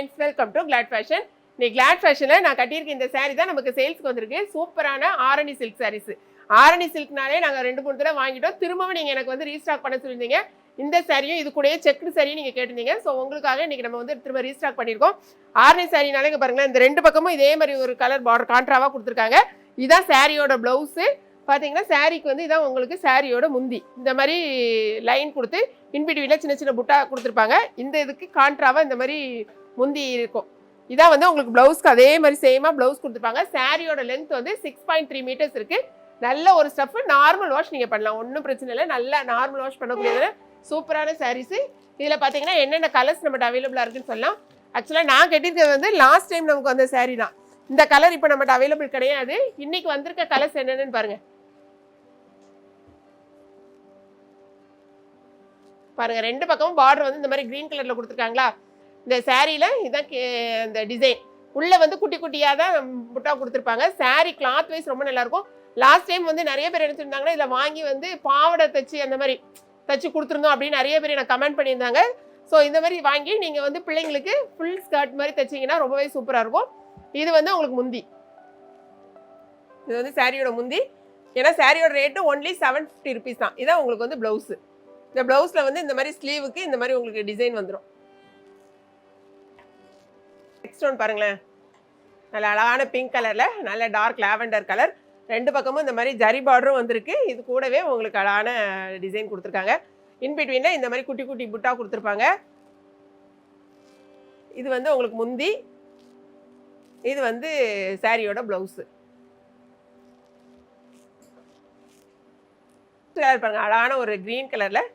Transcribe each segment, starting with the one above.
Friends welcome to Glad Fashion இன்னைக்கு Claude ஃபேஷனில் நான் கட்டியிருக்க இந்த சாரீ தான் நமக்கு சேல்ஸ்க்கு வந்திருக்கு. சூப்பரான ஆரணி சில்க் சாரீஸ் ஆரணி சில்க்னாலே நாங்கள் ரெண்டு மூணு தடவை வாங்கிட்டோம். திரும்பவும் நீங்கள் எனக்கு வந்து ரீஸ்டாக் பண்ண சொல்லியிருந்தீங்க. இந்த சாரியும் இது கூடயே செக்குடு சாரியும் நீங்கள் கேட்டிருந்தீங்க. ஸோ உங்களுக்காக இன்றைக்கி நம்ம வந்து திரும்ப ரீஸ்டாக் பண்ணியிருக்கோம். ஆரணி சாரினாலே இங்கே பாருங்களேன் இந்த ரெண்டு பக்கமும் இதே மாதிரி ஒரு கலர் பார்டர் கான்ட்ராவாக கொடுத்துருக்காங்க. இதான் சாரியோட ப்ளவுஸு பார்த்தீங்கன்னா சாரிக்கு வந்து இதான் உங்களுக்கு சாரியோட முந்தி. இந்த மாதிரி லைன் கொடுத்து இன்பிட்வீனில் சின்ன சின்ன புட்டா கொடுத்துருப்பாங்க. இந்த இதுக்கு கான்ட்ராவாக இந்த மாதிரி முந்தி இருக்கும். இதான் வந்து உங்களுக்கு ப்ளவுஸ்க்கு அதே மாதிரி சேமாக ப்ளவுஸ் கொடுத்துருப்பாங்க சாரியோட லென்த் வந்து சிக்ஸ் பாயிண்ட் த்ரீ மீட்டர்ஸ் இருக்குது நல்ல ஒரு ஸ்டஃப் நார்மல் வாஷ் நீங்கள் பண்ணலாம். ஒன்றும் பிரச்சனை இல்லை. நல்லா நார்மல் வாஷ் பண்ணக்கூடியது சூப்பரான சாரீஸு இதில் பார்த்தீங்கன்னா என்னென்ன கலர்ஸ் நம்மகிட்ட அவைலபிளாக இருக்குன்னு சொல்லலாம். ஆக்சுவலாக நான் கட்டியிருக்கிறது வந்து லாஸ்ட் டைம் நமக்கு வந்த சாரீ தான். இந்த கலர் இப்போ நம்மகிட்ட அவைலபிள் கிடையாது. இன்னைக்கு வந்திருக்க கலர்ஸ் என்னென்னு பாருங்கள் பாருங்கள் ரெண்டு பக்கமும் பார்டர் வந்து இந்த மாதிரி க்ரீன் கலரில் கொடுத்துருக்காங்களா? இந்த சேரீயில் இதுதான் கே- இந்த டிசைன் உள்ளே வந்து குட்டி குட்டியாக தான் புட்டா கொடுத்துருப்பாங்க. சாரீ கிளாத் வைஸ் ரொம்ப நல்லாயிருக்கும். லாஸ்ட் டைம் வந்து நிறைய பேர் என்ன சொல்லியிருந்தாங்கன்னா இதில் வாங்கி வந்து பாவாடை தச்சு அந்த மாதிரி தச்சு கொடுத்துருந்தோம் அப்படின்னு நிறைய பேர் எனக்கு கமெண்ட் பண்ணியிருந்தாங்க. ஸோ இந்த மாதிரி வாங்கி நீங்கள் வந்து பிள்ளைங்களுக்கு ஃபுல் ஸ்கர்ட் மாதிரி தைச்சீங்கன்னா ரொம்பவே சூப்பராக இருக்கும். இது வந்து உங்களுக்கு முந்தி. இது வந்து சாரியோட முந்தி. ஏன்னா சாரியோட rate only seven fifty rupees தான். இதான் உங்களுக்கு வந்து ப்ளவுஸு இந்த ப்ளவுஸில் வந்து இந்த மாதிரி ஸ்லீவுக்கு இந்த மாதிரி உங்களுக்கு டிசைன் வந்துடும் நெக்ஸ்ட் ஒன் பாருங்களேன். நல்ல அழகான பிங்க் கலரில் நல்ல டார்க் லாவெண்டர் கலர் ரெண்டு பக்கமும் இந்த மாதிரி ஜரி பார்டரும் வந்திருக்கு. இது கூடவே உங்களுக்கு அழகான டிசைன் கொடுத்துருக்காங்க. இன்பிட்வீனில் இந்த மாதிரி குட்டி குட்டி புட்டா கொடுத்துருப்பாங்க. இது வந்து உங்களுக்கு முந்தி இது வந்து சாரியோட ப்ளவுஸு கலர் பாருங்கள் அழகான ஒரு க்ரீன் கலரில்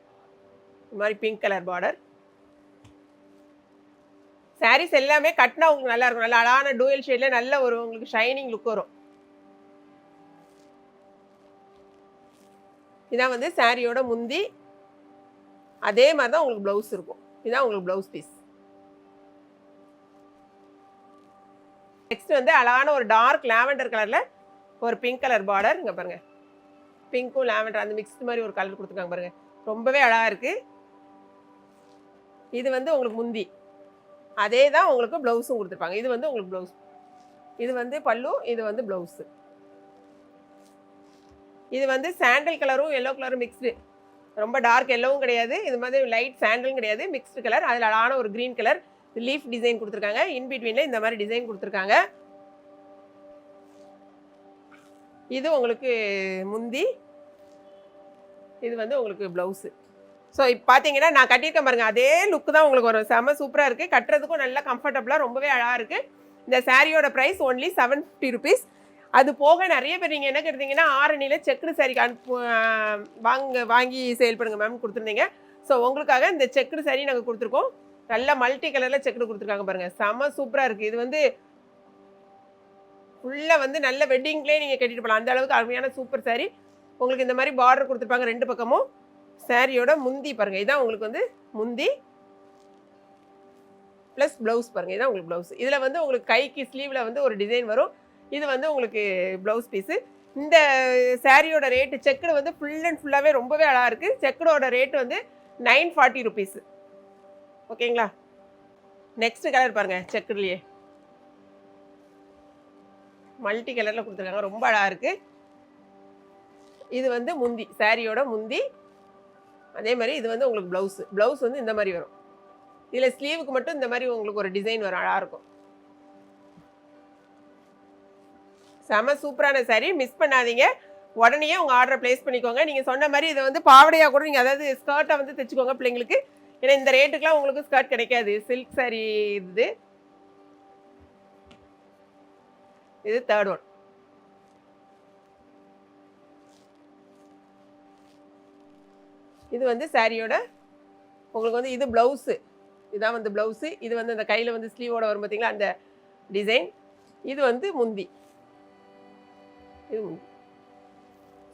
இது மாதிரி பிங்க் கலர் பார்டர் சாரீஸ் எல்லாமே கட்டினா உங்களுக்கு நல்லா இருக்கும். நல்ல அழகான டூயல் ஷேட்ல நல்ல ஒரு உங்களுக்கு ஷைனிங் லுக் வரும். இதான் வந்து சாரியோட முந்தி. அதே மாதிரி தான் உங்களுக்கு ப்ளவுஸ் இருக்கும். இதான் உங்களுக்கு ப்ளவுஸ் பீஸ் நெக்ஸ்ட் வந்து அழகான ஒரு டார்க் லாவெண்டர் கலரில் ஒரு பிங்க் கலர் பார்டர் இங்கே பாருங்கள் பிங்க்கும் லாவெண்டர் அந்த மிக்ஸ்டு மாதிரி ஒரு கலர் கொடுத்துருக்காங்க பாருங்கள் ரொம்பவே அழகாக இருக்குது இது வந்து உங்களுக்கு முந்தி. அதே தான் உங்களுக்கு ப்ளவுஸும் கொடுத்துருப்பாங்க. இது வந்து உங்களுக்கு ப்ளவுஸ் இது வந்து பல்லு இது வந்து ப்ளவுஸு இது வந்து சாண்டல் கலரும் எல்லோ கலரும் மிக்ஸ்டு ரொம்ப டார்க் எல்லோவும் கிடையாது. இது மாதிரி லைட் சாண்டலும் கிடையாது. மிக்ஸ்டு கலர் அதில் அழகான ஒரு க்ரீன் கலர் லீஃப் டிசைன் கொடுத்துருக்காங்க. இன் பிட்வீனில் இந்த மாதிரி டிசைன் கொடுத்துருக்காங்க. இது உங்களுக்கு முந்தி. இது வந்து உங்களுக்கு ப்ளவுஸு ஸோ இப்போ பார்த்தீங்கன்னா நான் கட்டியிருக்கேன் பாருங்கள் அதே லுக்கு தான் உங்களுக்கு வரும். செம சூப்பராக இருக்குது கட்டுறதுக்கும் நல்லா கம்ஃபர்டபுளாக ரொம்பவே அழகாக இருக்குது இந்த சாரியோட price only seven fifty rupees அது போக நிறைய பேர் நீங்கள் என்ன கேட்டீங்கன்னா ஆரணியில் செக்குடு சாரிக்கு அனுப்பு வாங்க வாங்கி சேல் பண்ணுங்க மேம் கொடுத்துருந்தீங்க. ஸோ உங்களுக்காக இந்த செக்குடு சாரி நாங்கள் கொடுத்துருக்கோம். நல்ல மல்டி கலரில் செக்குடு கொடுத்துருக்காங்க பாருங்கள் செம சூப்பராக இருக்குது இது வந்து ஃபுல்லாக வந்து நல்ல வெட்டிங்லேயே நீங்கள் கட்டிட்டு போகலாம் அந்த அளவுக்கு அருமையான சூப்பர் சாரி உங்களுக்கு இந்த மாதிரி பார்டர் கொடுத்துருப்பாங்க ரெண்டு பக்கமும். சாரியோட முந்தி பாருங்க. இதான் உங்களுக்கு வந்து முந்தி ப்ளஸ் ப்ளவுஸ் பாருங்க. இதான் உங்களுக்கு ப்ளவுஸ் இதில் வந்து உங்களுக்கு கைக்கு ஸ்லீவில் வந்து ஒரு டிசைன் வரும். இது வந்து உங்களுக்கு ப்ளவுஸ் பீஸு இந்த சாரியோட ரேட்டு செக்குடு வந்து ஃபுல் அண்ட் ஃபுல்லாகவே ரொம்பவே அழகாக இருக்குது செக்குடோட ரேட்டு வந்து நைன் ஃபார்ட்டி ருபீஸு ஓகேங்களா? நெக்ஸ்ட் கலர் பாருங்கள் செக்குடுலையே. மல்டி கலரில் கொடுத்துருக்காங்க. ரொம்ப அழகாக இருக்குது இது வந்து முந்தி சாரியோட முந்தி. அதே மாதிரி இது வந்து உங்களுக்கு ப்ளவுஸ் ப்ளவுஸ் வந்து இந்த மாதிரி வரும். இதில் ஸ்லீவுக்கு மட்டும் இந்த மாதிரி உங்களுக்கு ஒரு டிசைன் வரும் அழகாக இருக்கும். செம சூப்பரான saree. மிஸ் பண்ணாதீங்க. உடனே உங்கள் ஆர்டரை ப்ளேஸ் பண்ணிக்கோங்க. நீங்கள் சொன்ன மாதிரி இதை வந்து பாவடையாக கூட நீங்கள் அதாவது ஸ்கர்ட்டை வந்து தைச்சிக்கோங்க பிள்ளைங்களுக்கு. ஏன்னா இந்த ரேட்டுக்குலாம் உங்களுக்கு ஸ்கர்ட் கிடைக்காது. சில்க் saree இது. இது தேர்ட் ஒன் இது வந்து சாரியோட உங்களுக்கு வந்து இது ப்ளவுஸு இதான் வந்து ப்ளவுஸு இது வந்து அந்த கையில் வந்து ஸ்லீவோட வரும் பார்த்தீங்களா அந்த டிசைன் இது வந்து முந்தி. இது முந்தி.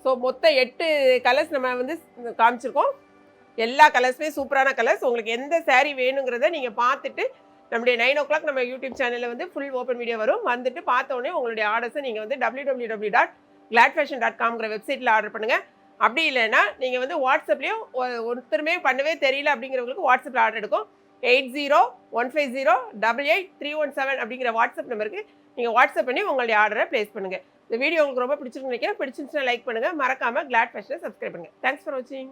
ஸோ மொத்தம் எட்டு கலர்ஸ் நம்ம வந்து காமிச்சிருக்கோம். எல்லா கலர்ஸுமே சூப்பரான கலர்ஸ் உங்களுக்கு எந்த சாரீ வேணுங்கிறத நீங்கள் பார்த்துட்டு நம்முடைய நைன் ஓ கிளாக் நம்ம யூடியூப் சேனலில் வந்து ஃபுல் ஓப்பன் வீடியோ வரும். வந்துட்டு பார்த்த உடனே உங்களுடைய ஆர்டர்ஸை நீங்கள் வந்து W W W dot Glad Fashion dot காம்ங்கிற வெப்சைட்டில் ஆர்டர் பண்ணுங்கள் அப்படி இல்லைன்னா நீங்கள் வந்து வாட்ஸ்அப்லேயும் ஒருத்தருமே பண்ணவே தெரியல அப்படிங்கிறவங்களுக்கு வாட்ஸ்அப்பில் ஆர்டர் எடுக்கும். Eight zero one five zero double eight three one seven அப்படிங்கிற வாட்ஸ்அப் நம்பருக்கு நீங்கள் வாட்ஸ்அப் பண்ணி உங்களுடைய ஆர்டரை ப்ளேஸ் பண்ணுங்கள் இந்த வீடியோ உங்களுக்கு ரொம்ப பிடிச்சிருக்கு நினைக்கிறேன். பிடிச்சிருந்துச்சுன்னா லைக் பண்ணுங்கள் மறக்காமல் கிளாட் ஃபேஷனை சப்ஸ்கிரைப் பண்ணுங்கள் தேங்க்ஸ் ஃபார் வாட்சிங்